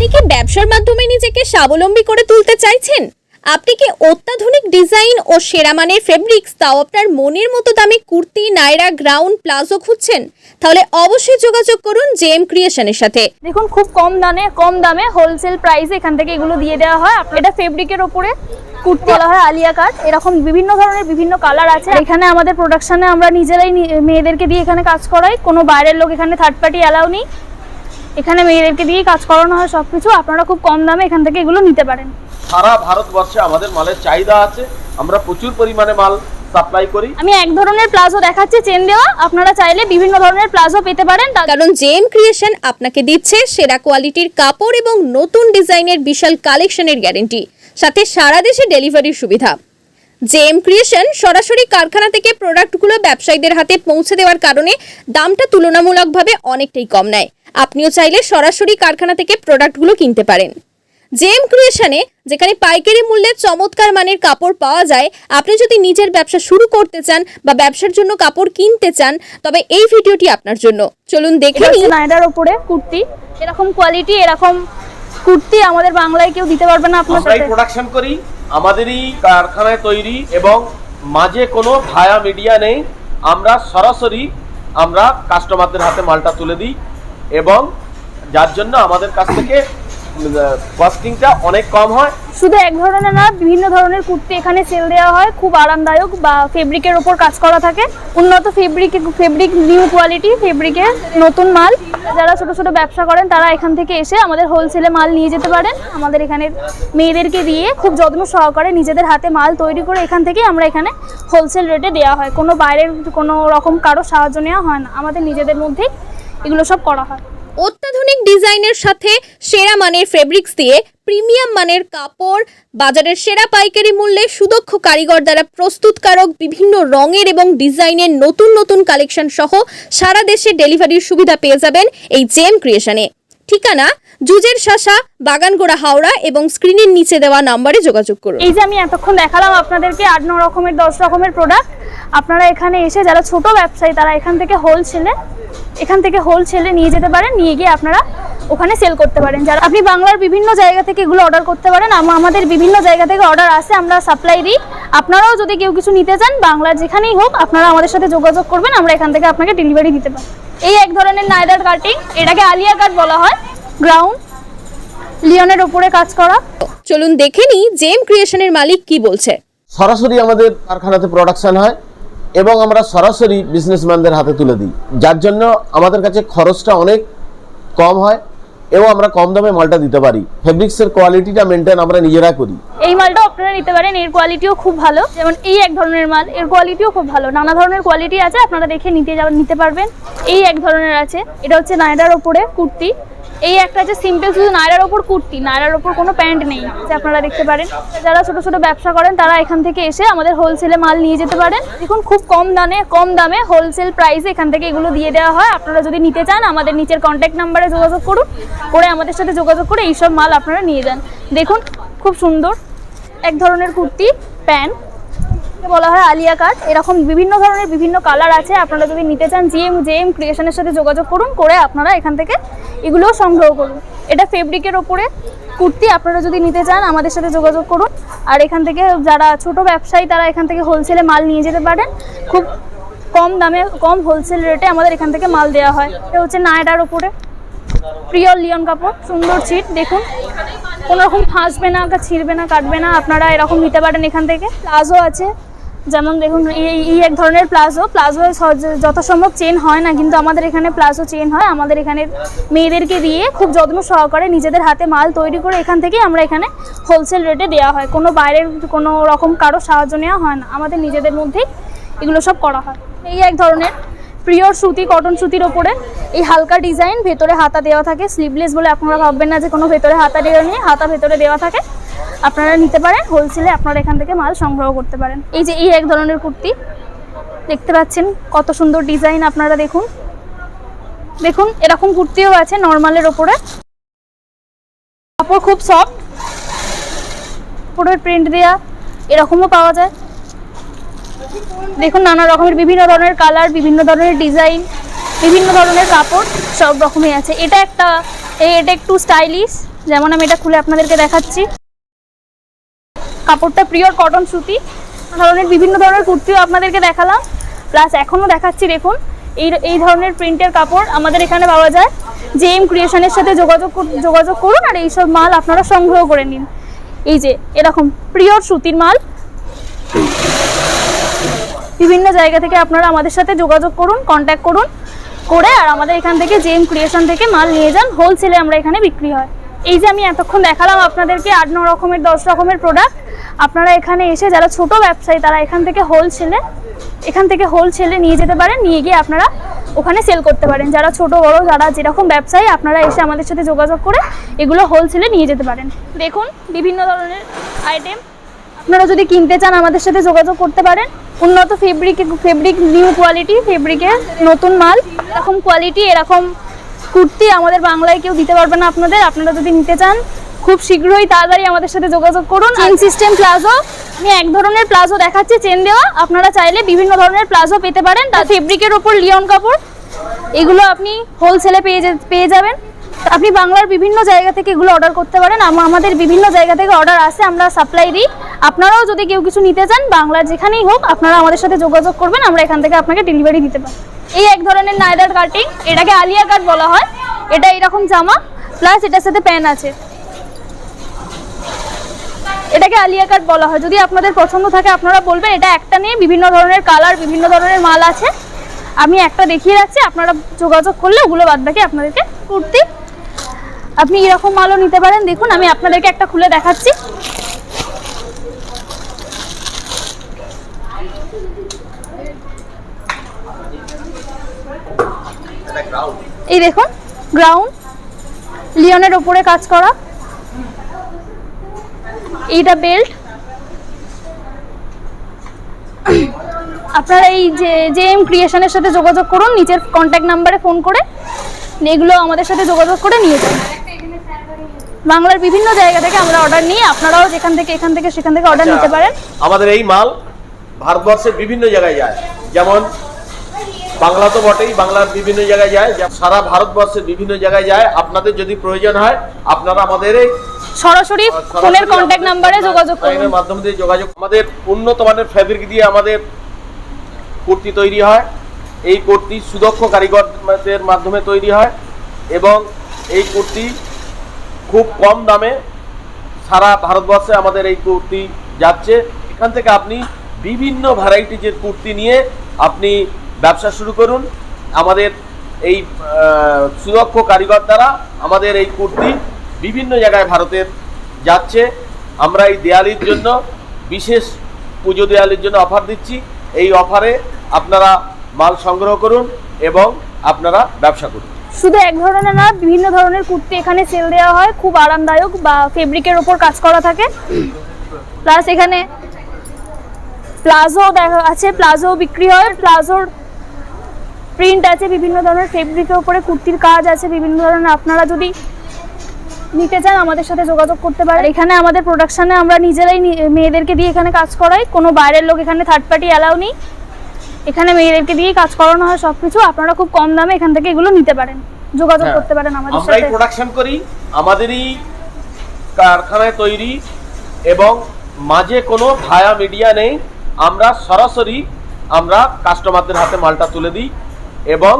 আপনি কি ব্যবসার মাধ্যমে নিজেকে স্বাবলম্বী করে তুলতে চাইছেন? আপনি কি অত্যাধুনিক ডিজাইন ও সেরা মানের ফেব্রিক্স তাও আপনার মনের মতো দামি কুর্তি নাইরা গ্রাউন্ড প্লাজো খুঁজছেন? তাহলে অবশ্যই যোগাযোগ করুন জেএম ক্রিয়েশনের সাথে। দেখুন, খুব কম দামে কম দামে হোলসেল প্রাইসে এখান থেকে এগুলো দিয়ে দেওয়া হয়। এটা ফেব্রিকের ওপরে কুর্তি বলা হয় আলিয়া কাট এরকম বিভিন্ন ধরনের বিভিন্ন কালার আছে। এখানে আমাদের প্রোডাকশনে আমরা নিজেরাই মেয়েদেরকে দিয়ে এখানে কাজ করাই। কোনো বাইরের লোক এখানে থার্ড পার্টি অ্যালাউ নেই। এখানে মেয়েদেরকে দিয়েই কাজ করানো হয় সব কিছু আপনারা খুব কম দামে এখান থেকে এগুলো নিতে পারেন। সারা ভারতবর্ষে আমাদের মালের চাহিদা আছে আমরা প্রচুর পরিমাণে মাল সাপ্লাই করি। আমি এক ধরনের প্লাজো দেখাচ্ছি চেন দেওয়া আপনারা চাইলে বিভিন্ন ধরনের প্লাজো পেতে পারেন। কারণ জেএম ক্রিয়েশন আপনাকে দিচ্ছে সেরা কোয়ালিটির কাপড় এবং নতুন ডিজাইনের বিশাল কালেকশনের গ্যারেন্টি সাথে সারা দেশে ডেলিভারির সুবিধা। জেএম ক্রিয়েশন সরাসরি কারখানা থেকে প্রোডাক্টগুলো ব্যবসায়ীদের হাতে পৌঁছে দেওয়ার কারণে দামটা তুলনামূলকভাবে অনেকটাই কম নেয়। আপনিও চাইলে সরাসরি কারখানা থেকে প্রোডাক্টগুলো কিনতে পারেন। জেএম ক্রিয়েশনে যেখানে পাইকারি মূল্যে চমৎকার মানের কাপড় পাওয়া যায় আপনি যদি নিজের ব্যবসা শুরু করতে চান বা ব্যবসার জন্য কাপড় কিনতে চান তবে এই ভিডিওটি আপনার জন্য। চলুন দেখে নিই। হচ্ছে কুর্তি। এরকম কোয়ালিটি এরকম কুর্তি আমাদের বাংলায় কেউ দিতে পারবে না আপনার আমরাই সাথে। প্রোডাকশন করি আমাদেরই কারখানায় তৈরি এবং মাঝে কোনো ভায়া মিডিয়া নেই। আমরা সরাসরি আমরা কাস্টমারদের হাতে মালটা তুলে দিই। এবং যার জন্য আমাদের কাছ থেকে কস্টিংটা অনেক কম হয়। শুধু এক ধরনের না, বিভিন্ন ধরনের কুর্তি এখানে সেল দেওয়া হয়। খুব আরামদায়ক বা ফেব্রিকের ওপর কাজ করা থাকে। উন্নত ফেব্রিক ফেব্রিক নিউ কোয়ালিটি ফেব্রিকের নতুন মাল। যারা ছোট ছোট ব্যবসা করেন, তারা এখান থেকে এসে আমাদের হোলসেলে মাল নিয়ে যেতে পারেন। আমাদের এখানে মেয়েদেরকে দিয়ে খুব যত্ন সহকারে নিজেদের হাতে মাল তৈরি করে এখান থেকে আমরা এখানে হোলসেল রেটে দেওয়া হয়। কোনো বাইরের কোনো রকম কারও সাহায্য নেওয়া হয় না। আমাদের নিজেদের মধ্যেই এগুলো সব করা হয়। অত্যাধুনিক ডিজাইনের সাথে সেরা মানের ফেব্রিক্স দিয়ে প্রিমিয়াম মানের কাপড়, বাজারের সেরা পাইকারি মূল্যে সুদক্ষ কারিগর দ্বারা প্রস্তুতকারক বিভিন্ন রঙের এবং ডিজাইনের নতুন নতুন কালেকশন সহ সারা দেশে ডেলিভারির সুবিধা পেয়ে যাবেন এই জেম ক্রিয়েশনে ঠিকানা জুজের শাসা, বাগানগোড়া হাওড়া এবং স্ক্রিনের নিচে দেওয়া নাম্বারে যোগাযোগ করুন। এই যে আমি এতক্ষণ দেখালাম আপনাদেরকে আট ন রকমের, দশ রকমের প্রোডাক্ট আপনারা এখানে এসে যারা ছোট ব্যবসায়ী, তারা এখান থেকে হোলসেলে এখান থেকে হোলসেলে নিয়ে যেতে পারেন, নিয়ে গিয়ে আপনারা ওখানে সেল করতে পারেন। যারা আপনি বাংলার বিভিন্ন জায়গা থেকে এগুলো অর্ডার করতে পারেন আমাদের বিভিন্ন জায়গা থেকে অর্ডার আসে, আমরা সাপ্লাই দিই। আপনারাও যদি কেউ কিছু নিতে চান, বাংলার যেখানেই হোক, আপনারা আমাদের সাথে যোগাযোগ করবেন, আমরা এখান থেকে আপনাকে ডেলিভারি দিতে পারি এই এক ধরনের নাইদার কাটিং, এটাকে আলিয়া কাট বলা হয়। গ্রাউন্ড লিওনের উপরে কাজ করা। চলুন দেখে নিই জেম ক্রিয়েশনের মালিক কি বলছে। সরাসরি আমাদের কারখানাতে প্রোডাকশন হয় এবং আমরা সরাসরি বিজনেসম্যানদের হাতে তুলে দিই। যার জন্য আমাদের কাছে খরচটা অনেক কম হয় এবং আমরা কম দামে মালটা দিতে পারি। ফেব্রিক্সের কোয়ালিটিটা মেনটেন আমরা নিজেরা করি। এই মালটাও আপনারা নিতে পারেন এর কোয়ালিটিও খুব ভালো। যেমন এই এক ধরনের মাল এর কোয়ালিটিও খুব ভালো। নানা ধরনের কোয়ালিটি আছে আপনারা দেখে নিতে যাবেন নিতে পারবেন। এই এক ধরনের আছে এটা হচ্ছে নায়রার ওপরে কুর্তি। এই একটা আছে সিম্পল শুধু নায়রার ওপর কুর্তি নায়রার ওপর কোনো প্যান্ট নেই, যে আপনারা দেখতে পারেন। যারা ছোট ছোট ব্যবসা করেন, তারা এখান থেকে এসে আমাদের হোলসেলে মাল নিয়ে যেতে পারেন। দেখুন, খুব কম দামে কম দামে হোলসেল প্রাইসে এখান থেকে এগুলো দিয়ে দেওয়া হয়। আপনারা যদি নিতে চান, আমাদের নিচের কন্ট্যাক্ট নাম্বারে যোগাযোগ করুন, করে আমাদের সাথে যোগাযোগ করে এইসব মাল আপনারা নিয়ে যান। দেখুন, খুব সুন্দর, এক ধরনের কুর্তি, প্যান্ট। বলা হয় আলিয়া কাট এরকম বিভিন্ন ধরনের বিভিন্ন কালার আছে। আপনারা যদি নিতে চান জিএম জেএম ক্রিয়েশনের সাথে যোগাযোগ করুন, করে আপনারা এখান থেকে এগুলোও সংগ্রহ করুন। এটা ফেব্রিকের ওপরে। কুর্তি আপনারা যদি নিতে চান, আমাদের সাথে যোগাযোগ করুন। আর এখান থেকে যারা ছোট ব্যবসায়ী, তারা এখান থেকে হোলসেলে মাল নিয়ে যেতে পারেন। খুব কম দামে, কম হোলসেল রেটে আমাদের এখান থেকে মাল দেওয়া হয়। এটা হচ্ছে নায়ডার ওপরে। প্রিয় লিওন কাপড় সুন্দর ছিট, দেখুন। কোনো রকম ফাঁসবে না, ছিঁড়বে না, কাটবে না। আপনারা এরকম নিতে পারেন এখান থেকে। প্লাজো আছে। যেমন দেখুন, এই এক ধরনের প্লাজো। প্লাজো যত সম্ভব চেন হয় না, কিন্তু আমাদের এখানে প্লাজো চেন হয়। আমাদের এখানে মেয়েদেরকে দিয়ে খুব যত্ন সহকারে নিজেদের হাতে মাল তৈরি করে এখান থেকে আমরা এখানে হোলসেল রেটে দেওয়া হয়। কোনো বাইরের, কোনো রকম কারও সাহায্য নেওয়া হয় না। আমাদের নিজেদের মধ্যেই এগুলো সব করা হয়। এই এক ধরনের প্রিয়র সুতি কটন সুতির ওপরে এই হালকা ডিজাইন ভেতরে হাতা দেওয়া থাকে। স্লিভলেস বলে আপনারা ভাববেন না যে কোনো ভেতরে হাতা দেওয়া নেই, হাতা ভেতরে দেওয়া থাকে। আপনারা নিতে পারেন হোলসেলে আপনারা এখান থেকে মাল সংগ্রহ করতে পারেন। এই যে, এই এক ধরনের কুর্তি, দেখতে পাচ্ছেন কত সুন্দর ডিজাইন আপনারা দেখুন। দেখুন, এরকম কুর্তিও আছে নর্মালের ওপরে। কাপড় খুব সফট পুরো প্রিন্ট দেওয়া এরকমও পাওয়া যায়। দেখুন, নানা রকমের, বিভিন্ন ধরনের কালার বিভিন্ন ধরনের ডিজাইন বিভিন্ন ধরনের কাপড়, সব রকমই আছে। এটা একটা এটা একটু স্টাইলিশ যেমন আমি এটা খুলে আপনাদেরকে দেখাচ্ছি। কাপড়টা পিওর কটন সুতি ধরনের বিভিন্ন ধরনের কুর্তিও আপনাদেরকে দেখালাম। প্লাস এখনও দেখাচ্ছি, দেখুন, এই এই ধরনের প্রিন্টের কাপড় আমাদের এখানে পাওয়া যায়। জে এম ক্রিয়েশনের সাথে যোগাযোগ যোগাযোগ করুন আর এইসব মাল আপনারা সংগ্রহ করে নিন। এই যে, এরকম পিওর সুতির মাল। বিভিন্ন জায়গা থেকে আপনারা আমাদের সাথে যোগাযোগ করুন কন্ট্যাক্ট করুন, করে আর আমাদের এখান থেকে জেএম ক্রিয়েশন থেকে মাল নিয়ে যান। হোলসেলে আমরা এখানে বিক্রি হয়। এই যে আমি এতক্ষণ দেখালাম আপনাদেরকে আট, ন রকমের, দশ রকমের প্রোডাক্ট আপনারা এখানে এসে যারা ছোট ব্যবসায়ী, তারা এখান থেকে হোল হোলসেলে এখান থেকে হোল হোলসেলে নিয়ে যেতে পারেন, নিয়ে গিয়ে আপনারা ওখানে সেল করতে পারেন। যারা ছোট, বড়, যারা যেরকম ব্যবসায়ী, আপনারা এসে আমাদের সাথে যোগাযোগ করে এগুলো হোল হোলসেলে নিয়ে যেতে পারেন। দেখুন, বিভিন্ন ধরনের আইটেম আপনারা যদি কিনতে চান, আমাদের সাথে যোগাযোগ করতে পারেন। উন্নত ফেব্রিক ফেব্রিক নিউ কোয়ালিটি ফেব্রিকের নতুন মাল। এরকম কোয়ালিটি এরকম কুর্তি আমাদের বাংলায় কেউ দিতে পারবে না আপনাদের। আপনারা যদি নিতে চান খুব শীঘ্রই তাড়াতাড়ি আমাদের সাথে যোগাযোগ করুন। চেন সিস্টেম প্লাজো আমি এক ধরনের প্লাজো দেখাচ্ছি চেন দেওয়া। আপনারা চাইলে বিভিন্ন ধরনের প্লাজো পেতে পারেন। তার ফেব্রিকের ওপর লিওন কাপড়। এগুলো আপনি হোলসেলে পেয়ে পেয়ে যাবেন। আপনি বাংলার বিভিন্ন জায়গা থেকে এগুলো অর্ডার করতে পারেন। আমাদের বিভিন্ন জায়গা থেকে অর্ডার আসে আমরা সাপ্লাই দিই। আপনারাও যদি কেউ কিছু নিতে চান বাংলার যেখানেই হোক আপনারা আমাদের সাথে যোগাযোগ করবেন। আমরা এখান থেকে আপনাকে ডেলিভারি দিতে পারি এই এক ধরনের নাইদার কাটিং এটাকে আলিয়া কাট বলা হয়। এটা এরকম জামা প্লাস এটার সাথে প্যান আছে। এটাকে আলিয়া কাট বলা হয়। যদি আপনাদের পছন্দ থাকে, আপনারা বলবেন, এটা একটা নিয়ে বিভিন্ন ধরনের কালার, বিভিন্ন ধরনের মাল আছে। আমি একটা দেখিয়ে রাখছি, আপনারা যোগাযোগ করলে ওগুলো বাদ বাকি আপনাদেরকে কুর্তি। আপনি এরকম মালও নিতে পারেন। দেখুন, আমি আপনাদেরকে একটা খুলে দেখাচ্ছি। এই দেখুন গ্রাউন্ড লিওনের ওপরে কাজ করা। এইটা বেল্ট। আপনারা এই যে জে এম ক্রিয়েশনের সাথে যোগাযোগ করুন নিচের কন্ট্যাক্ট নাম্বারে ফোন করে এগুলো আমাদের সাথে যোগাযোগ করে নিয়ে যান। বাংলার বিভিন্ন জায়গা থেকে আমরা অর্ডার নিই আপনারাও যেখান থেকে এখান থেকে সেখান থেকে অর্ডার নিতে পারেন। আমাদের এই মাল ভারতবর্ষের বিভিন্ন জায়গায় যায়। যেমন বাংলা তো বটেই বাংলার বিভিন্ন জায়গায় যায় যা- সারা ভারতবর্ষের বিভিন্ন জায়গায় যায়। আপনাদের যদি প্রয়োজন হয় আপনারা আমাদের এই সরাসরি ফোনের কন্ট্যাক্ট নাম্বারে যোগাযোগ করুন। মাধ্যমে দিয়ে যোগাযোগ আমাদের উন্নত মানের ফ্যাব্রিক দিয়ে আমাদের কুর্তি তৈরি হয়। এই কুর্তি সুদক্ষ কারিগরদের মাধ্যমে তৈরি হয় এবং এই কুর্তি খুব কম দামে সারা ভারতবর্ষে আমাদের এই কুর্তি যাচ্ছে। এখান থেকে আপনি বিভিন্ন ভ্যারাইটিজের কুর্তি নিয়ে আপনি ব্যবসা শুরু করুন। আমাদের এই সুদক্ষ কারিগর দ্বারা আমাদের এই কুর্তি বিভিন্ন জায়গায় ভারতের যাচ্ছে। আমরা এই দেয়ালির জন্য, বিশেষ পুজো দেয়ালির জন্য অফার দিচ্ছি। এই অফারে আপনারা মাল সংগ্রহ করুন এবং আপনারা ব্যবসা করুন। শুধু এক ধরনের না বিভিন্ন ধরনের কুর্তি এখানে সেল দেওয়া হয়। খুব আরামদায়ক বা ফেব্রিকের ওপর কাজ করা থাকে। প্লাস এখানে প্লাজো দেখা, আছে প্লাজো বিক্রি হয়। প্লাজোর প্রিন্ট আছে বিভিন্ন ধরনের ফেব্রিকের উপরে কুর্তির কাজ আছে বিভিন্ন ধরনের। আপনারা যদি নিতে চান আমাদের সাথে যোগাযোগ করতে পারেন। এখানে আমাদের প্রোডাকশনে আমরা নিজেরাই মেয়েদেরকে দিয়ে এখানে কাজ করাই। কোনো বাইরের লোক এখানে থার্ড পার্টি অ্যালাউ নেই। এখানে মেয়েদেরকে দিয়েই কাজ করানো হয় সব কিছু আপনারা খুব কম দামে এখান থেকে এগুলো নিতে পারেন। যোগাযোগ হ্যাঁ। করতে পারেন আমাদের সাথে। প্রোডাকশন করি। আমাদেরই কারখানায় তৈরি এবং মাঝে কোনো ভায়া মিডিয়া নেই। আমরা সরাসরি আমরা কাস্টমারদের হাতে মালটা তুলে দিই। এবং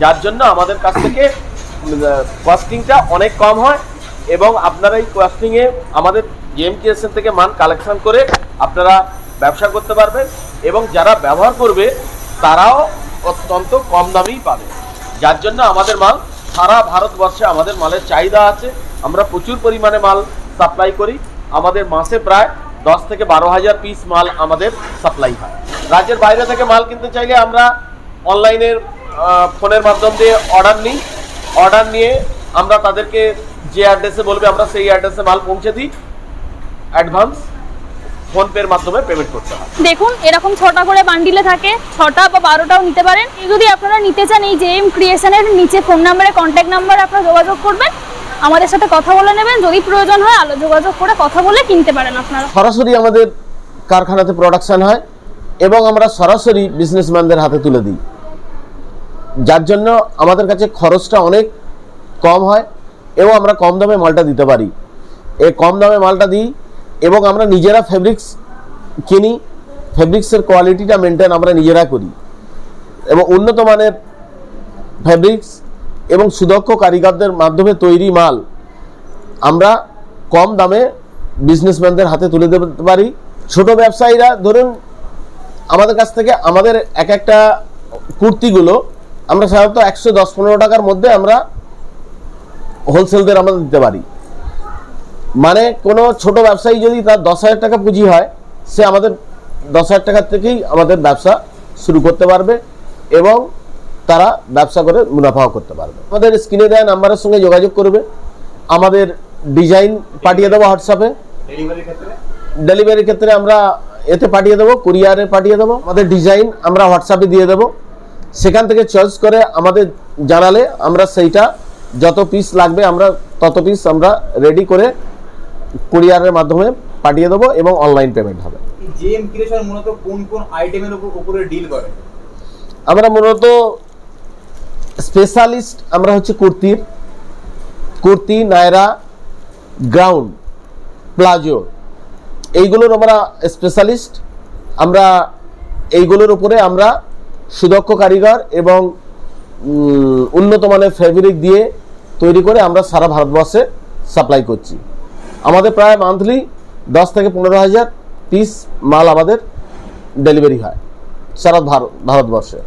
যার জন্য আমাদের কাছ থেকে কস্টিংটা অনেক কম হয় এবং আপনারা এই কস্টিংয়ে আমাদের জেএম ক্রিয়েশন থেকে মাল কালেকশন করে আপনারা ব্যবসা করতে পারবেন এবং যারা ব্যবহার করবে, তারাও অত্যন্ত কম দামেই পাবে। যার জন্য আমাদের মাল, সারা ভারতবর্ষে আমাদের মালের চাহিদা আছে। আমরা প্রচুর পরিমাণে মাল সাপ্লাই করি। আমাদের মাসে প্রায় দশ থেকে বারো হাজার পিস মাল আমাদের সাপ্লাই হয়। রাজ্যের বাইরে থেকে মাল কিনতে চাইলে আমরা অনলাইনের ফোনের মাধ্যম দিয়ে অর্ডার নিই। অর্ডার নিয়ে আমরা তাদেরকে যে অ্যাড্রেসে বলবে আমরা সেই অ্যাড্রেসে মাল পৌঁছে দিই। অ্যাডভান্স ফোনপের মাধ্যমে পেমেন্ট করতে হয়। দেখুন এরকম ছটা করে বান্ডিলে থাকে ছটা বা বারোটাও নিতে পারেন। যদি আপনারা নিতে চান এই জেএম ক্রিয়েশনের নিচে ফোন নাম্বারে কন্ট্যাক্ট নাম্বারে আপনারা যোগাযোগ করবেন। আমাদের সাথে কথা বলে নেবেন। যদি প্রয়োজন হয় আলো যোগাযোগ করে কথা বলে কিনতে পারেন আপনারা। সরাসরি আমাদের কারখানাতে প্রোডাকশন হয় এবং আমরা সরাসরি বিজনেসম্যানদের হাতে তুলে দিই। যার জন্য আমাদের কাছে খরচটা অনেক কম হয় এবং আমরা কম দামে মালটা দিতে পারি। এই কম দামে মালটা দিই এবং আমরা নিজেরা ফেব্রিক্স কিনি ফেব্রিক্সের কোয়ালিটিটা মেনটেন আমরা নিজেরা করি। এবং উন্নত মানের ফেব্রিক্স এবং সুদক্ষ কারিগরদের মাধ্যমে তৈরি মাল আমরা কম দামে বিজনেসম্যানদের হাতে তুলে দিতে পারি। ছোট ব্যবসায়ীরা, ধরুন, আমাদের কাছ থেকে আমাদের এক একটা কুর্তিগুলো আমরা সাধারণত একশো দশ পনেরো টাকার মধ্যে আমরা হোলসেলদের আমরা দিতে পারি। মানে কোনো ছোট ব্যবসায়ী যদি তার দশ হাজার টাকা পুঁজি হয় সে আমাদের দশ হাজার টাকার থেকেই আমাদের ব্যবসা শুরু করতে পারবে এবং তারা ব্যবসা করে মুনাফাও করতে পারবে। আমাদের স্ক্রিনে দেওয়া নাম্বারের সঙ্গে যোগাযোগ করবে। আমাদের ডিজাইন পাঠিয়ে দেবো হোয়াটসঅ্যাপে। ডেলিভারির ক্ষেত্রে? আমরা এতে পাঠিয়ে দেবো কুরিয়ারে পাঠিয়ে দেবো। আমাদের ডিজাইন আমরা হোয়াটসঅ্যাপে দিয়ে দেবো। সেখান থেকে চয়েস করে আমাদের জানালে আমরা সেইটা যত পিস লাগবে আমরা তত পিস আমরা রেডি করে কুরিয়ারের মাধ্যমে পাঠিয়ে দেবো এবং অনলাইন পেমেন্ট হবে। জেএম ক্রিয়েশন মূলত কোন কোন আইটেমের উপরে ডিল করে? আমরা মূলত স্পেশালিস্ট আমরা হচ্ছে কুর্তির কুর্তি নায়রা গ্রাউন্ড প্লাজো এইগুলোর আমরা স্পেশালিস্ট আমরা এইগুলোর উপরে আমরা সুদক্ষ কারিগর এবং উন্নত মানের ফেব্রিক দিয়ে তৈরি করে আমরা সারা ভারতবর্ষে সাপ্লাই করছি। আমাদের প্রায় মান্থলি দশ থেকে পনেরো হাজার পিস মাল আমাদের ডেলিভারি হয় সারা ভারত ভারতবর্ষে।